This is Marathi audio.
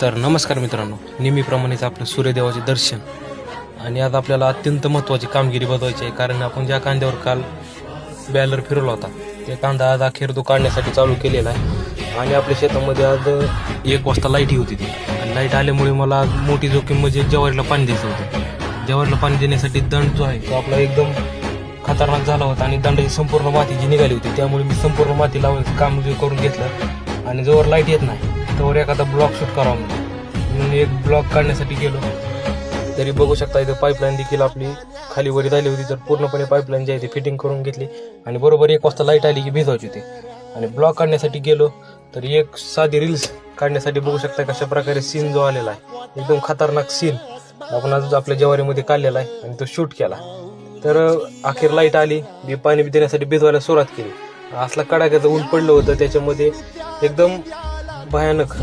तर नमस्कार मित्रांनो नेहमीप्रमाणेच आपलं सूर्यदेवाचे दर्शन आणि आज आपल्याला अत्यंत महत्त्वाची कामगिरी बदवायची आहे कारण आपण ज्या कांद्यावर काल बॅलर फिरवला होता ते कांदा आज अखेर तो काढण्यासाठी चालू केलेला आहे आणि आपल्या शेतामध्ये आज एक वाजता लाईटही होती ती. आणि लाइट आल्यामुळे मला आज मोठी जोखीम म्हणजे जवारीला पाणी द्यायचं होतं. जवारीला पाणी देण्यासाठी दंड जो आहे तो आपला एकदम खतरनाक झाला होता आणि दंडाची संपूर्ण माती जी निघाली होती त्यामुळे मी संपूर्ण माती लावण्याचं काम जे करून घेतलं आणि जोवर लाइट येत नाही त्यावर एखादा ब्लॉक शूट करावा म्हणून. म्हणून एक ब्लॉक काढण्यासाठी गेलो. तरी बघू शकता इथं पाईपलाईन देखील आपली खाली वरी झाली होती तर पूर्णपणे पाईपलाईन जी आहे ती फिटिंग करून घेतली. आणि बरोबर एक वाजता लाइट आली की भिजवायची होती. आणि ब्लॉक काढण्यासाठी गेलो तर एक साधी रील्स काढण्यासाठी बघू शकता कशा प्रकारे सीन जो आलेला आहे. एकदम खतरनाक सीन आपण आज आपल्या जवारीमध्ये काढलेला आहे आणि तो शूट केला. तर अखेर लाइट आली. मी पाणी देण्यासाठी भिजवायला सुरुवात केली. असला कडाक्याचं ऊन पडलं होतं त्याच्यामध्ये एकदम भयानक